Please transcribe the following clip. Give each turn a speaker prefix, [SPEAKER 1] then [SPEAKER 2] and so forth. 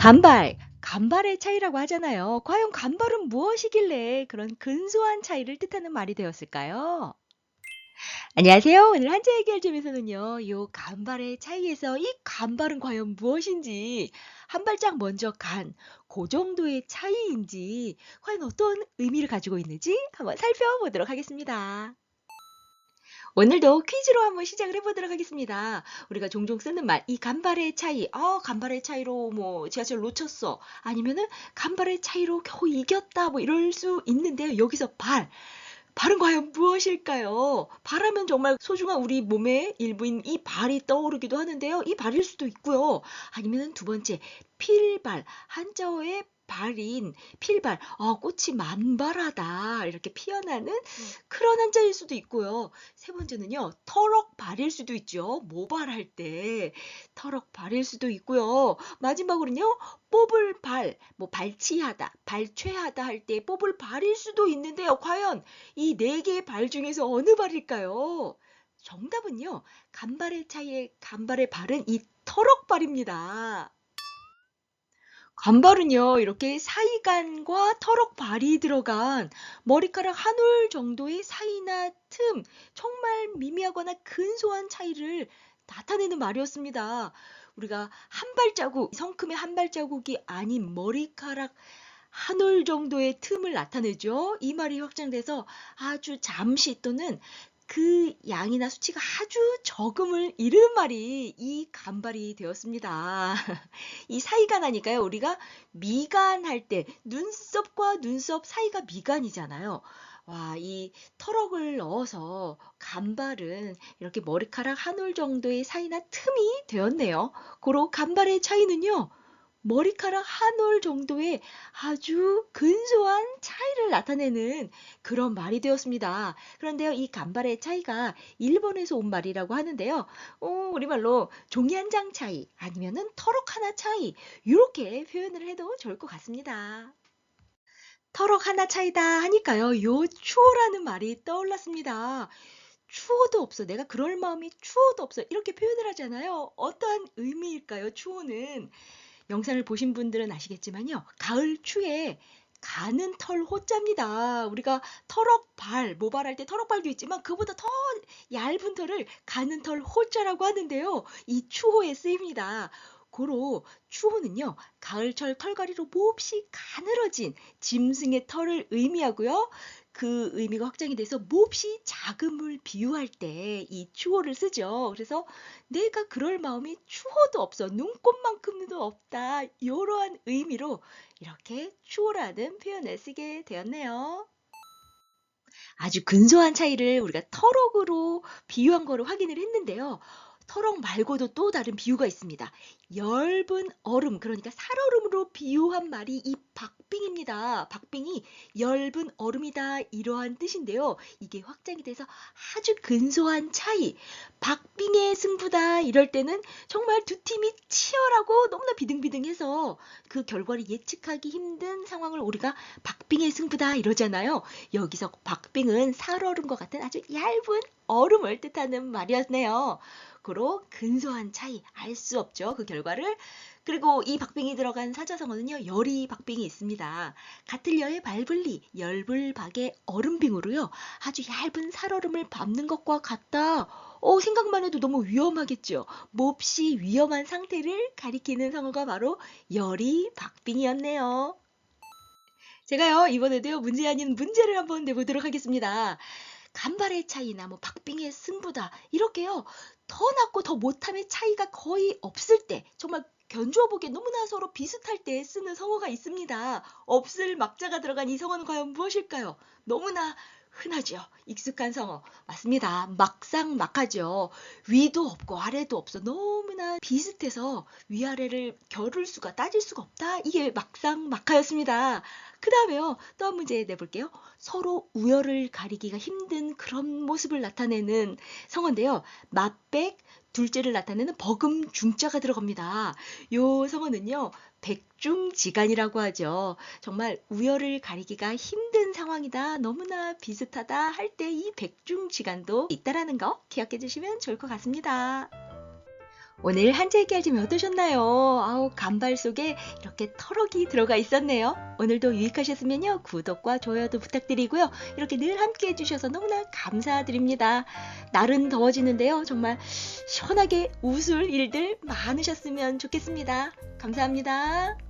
[SPEAKER 1] 간발, 간발의 차이라고 하잖아요. 과연 간발은 무엇이길래 그런 근소한 차이를 뜻하는 말이 되었을까요? 안녕하세요. 오늘 한자 해결점에서는요, 요 간발의 차이에서 이 간발은 과연 무엇인지, 한 발짝 먼저 간, 그 정도의 차이인지, 과연 어떤 의미를 가지고 있는지 한번 살펴보도록 하겠습니다. 오늘도 퀴즈로 한번 시작을 해보도록 하겠습니다. 우리가 종종 쓰는 말, 이 간발의 차이, 어, 간발의 차이로 뭐 지하철 놓쳤어. 아니면은 간발의 차이로 겨우 이겼다. 뭐 이럴 수 있는데요. 여기서 발. 발은 과연 무엇일까요? 발하면 정말 소중한 우리 몸의 일부인 이 발이 떠오르기도 하는데요. 이 발일 수도 있고요. 아니면 두 번째, 필발. 한자어의 발인 필발, 어, 꽃이 만발하다 이렇게 피어나는 그런 한자일 수도 있고요. 세 번째는요, 터럭발일 수도 있죠. 모발할 때 터럭발일 수도 있고요. 마지막으로는요, 뽑을 발, 뭐 발치하다, 발췌하다 할 때 뽑을 발일 수도 있는데요. 과연 이 네 개의 발 중에서 어느 발일까요? 정답은요, 간발의 차이의 간발의 발은 이 터럭발입니다. 간발은요, 이렇게 사이간과 터럭발이 들어간 머리카락 한 올 정도의 사이나 틈, 정말 미미하거나 근소한 차이를 나타내는 말이었습니다. 우리가 한 발자국, 성큼의 한 발자국이 아닌 머리카락 한 올 정도의 틈을 나타내죠. 이 말이 확장돼서 아주 잠시 또는 그 양이나 수치가 아주 적음을 이르는 말이 이 간발이 되었습니다. 이 사이가 나니까요. 우리가 미간할 때 눈썹과 눈썹 사이가 미간이잖아요. 와, 이 터럭을 넣어서 간발은 이렇게 머리카락 한 올 정도의 사이나 틈이 되었네요. 고로 간발의 차이는요. 머리카락 한 올 정도의 아주 근소한 차이를 나타내는 그런 말이 되었습니다. 그런데요, 이 간발의 차이가 일본에서 온 말이라고 하는데요. 어, 우리말로 종이 한 장 차이 아니면은 터럭 하나 차이 이렇게 표현을 해도 좋을 것 같습니다. 터럭 하나 차이다 하니까요, 요 추호라는 말이 떠올랐습니다. 추호도 없어. 내가 그럴 마음이 추호도 없어. 이렇게 표현을 하잖아요. 어떠한 의미일까요, 추호는? 영상을 보신 분들은 아시겠지만요. 가을 추에 가는 털 호자입니다. 우리가 터럭발, 모발할 때 터럭발도 있지만 그보다 더 얇은 털을 가는 털 호자라고 하는데요. 이 추호에 쓰입니다. 고로 추호는요. 가을철 털갈이로 몹시 가늘어진 짐승의 털을 의미하고요. 그 의미가 확장이 돼서 몹시 작음을 비유할 때 이 추호를 쓰죠. 그래서 내가 그럴 마음이 추호도 없어. 눈꽃만큼도 없다. 이러한 의미로 이렇게 추호라는 표현을 쓰게 되었네요. 아주 근소한 차이를 우리가 터럭으로 비유한 거를 확인을 했는데요. 터럭 말고도 또 다른 비유가 있습니다. 엷은 얼음, 그러니까 살얼음으로 비유한 말이 이 박빙입니다. 박빙이 엷은 얼음이다 이러한 뜻인데요. 이게 확장이 돼서 아주 근소한 차이, 박빙의 승부다 이럴 때는 정말 두 팀이 치열하고 너무나 비등비등해서 그 결과를 예측하기 힘든 상황을 우리가 박빙의 승부다 이러잖아요. 여기서 박빙은 살얼음과 같은 아주 얇은 얼음을 뜻하는 말이었네요. 고로 근소한 차이 알 수 없죠. 그 결과를. 그리고 이 박빙이 들어간 사자성어는요. 열이 박빙이 있습니다. 같을 여의 발블리, 열불박의 얼음빙으로요. 아주 얇은 살얼음을 밟는 것과 같다. 어, 생각만 해도 너무 위험하겠죠. 몹시 위험한 상태를 가리키는 성어가 바로 열이 박빙이었네요. 제가요, 이번에도요, 문제 아닌 문제를 한번 내보도록 하겠습니다. 간발의 차이나 뭐 박빙의 승부다 이렇게요 더 낫고 더 못함의 차이가 거의 없을 때 정말 견주어 보기에 너무나 서로 비슷할 때 쓰는 성어가 있습니다. 없을 막자가 들어간 이 성어는 과연 무엇일까요? 너무나 흔하죠. 익숙한 성어. 맞습니다. 막상 막하죠. 위도 없고 아래도 없어. 너무나 비슷해서 위아래를 겨룰 수가 따질 수가 없다. 이게 막상 막하였습니다. 그 다음에요. 또 한 문제 내볼게요. 서로 우열을 가리기가 힘든 그런 모습을 나타내는 성어인데요. 맛백, 둘째를 나타내는 버금 중자가 들어갑니다. 요 성어는요. 백중지간이라고 하죠. 정말 우열을 가리기가 힘든 상황이다. 너무나 비슷하다 할 때 이 백중지간도 있다라는 거 기억해 주시면 좋을 것 같습니다. 오늘 한자읽기 알림이 어떠셨나요? 아우, 간발 속에 이렇게 터럭이 들어가 있었네요. 오늘도 유익하셨으면요, 구독과 좋아요도 부탁드리고요. 이렇게 늘 함께 해 주셔서 너무나 감사드립니다. 날은 더워지는데요. 정말 시원하게 웃을 일들 많으셨으면 좋겠습니다. 감사합니다.